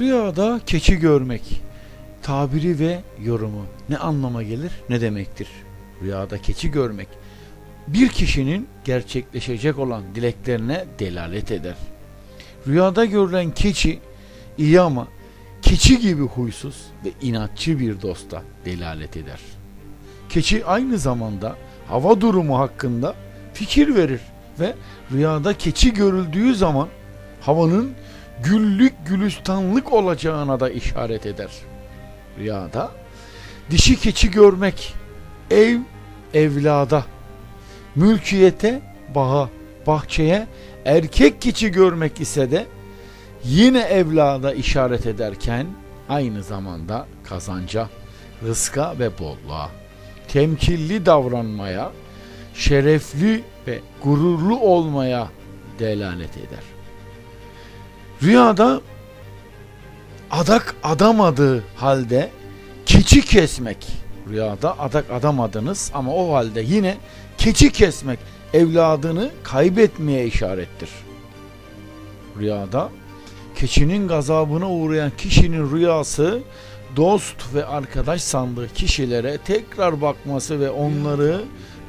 Rüyada keçi görmek tabiri ve yorumu ne anlama gelir ne demektir? Rüyada keçi görmek bir kişinin gerçekleşecek olan dileklerine delalet eder. Rüyada görülen keçi iyi ama keçi gibi huysuz ve inatçı bir dosta delalet eder. Keçi aynı zamanda hava durumu hakkında fikir verir ve rüyada keçi görüldüğü zaman havanın güllük gülistanlık olacağına da işaret eder. Rüyada dişi keçi görmek ev evlada, mülkiyete bağa, bahçeye erkek keçi görmek ise de yine evlada işaret ederken aynı zamanda kazanca, rızka ve bolluğa, temkilli davranmaya, şerefli ve gururlu olmaya delalet eder. Rüyada adak adamadığı halde keçi kesmek. Rüyada adak adamadınız ama o halde yine keçi kesmek evladını kaybetmeye işarettir. Rüyada keçinin gazabına uğrayan kişinin rüyası dost ve arkadaş sandığı kişilere tekrar bakması ve onları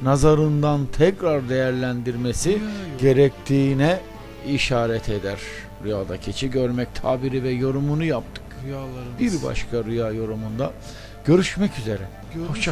nazarından tekrar değerlendirmesi gerektiğine işaret eder. Rüyada keçi görmek tabiri ve yorumunu yaptık. Rüyalarınız. Bir başka rüya yorumunda görüşmek üzere. Görmüş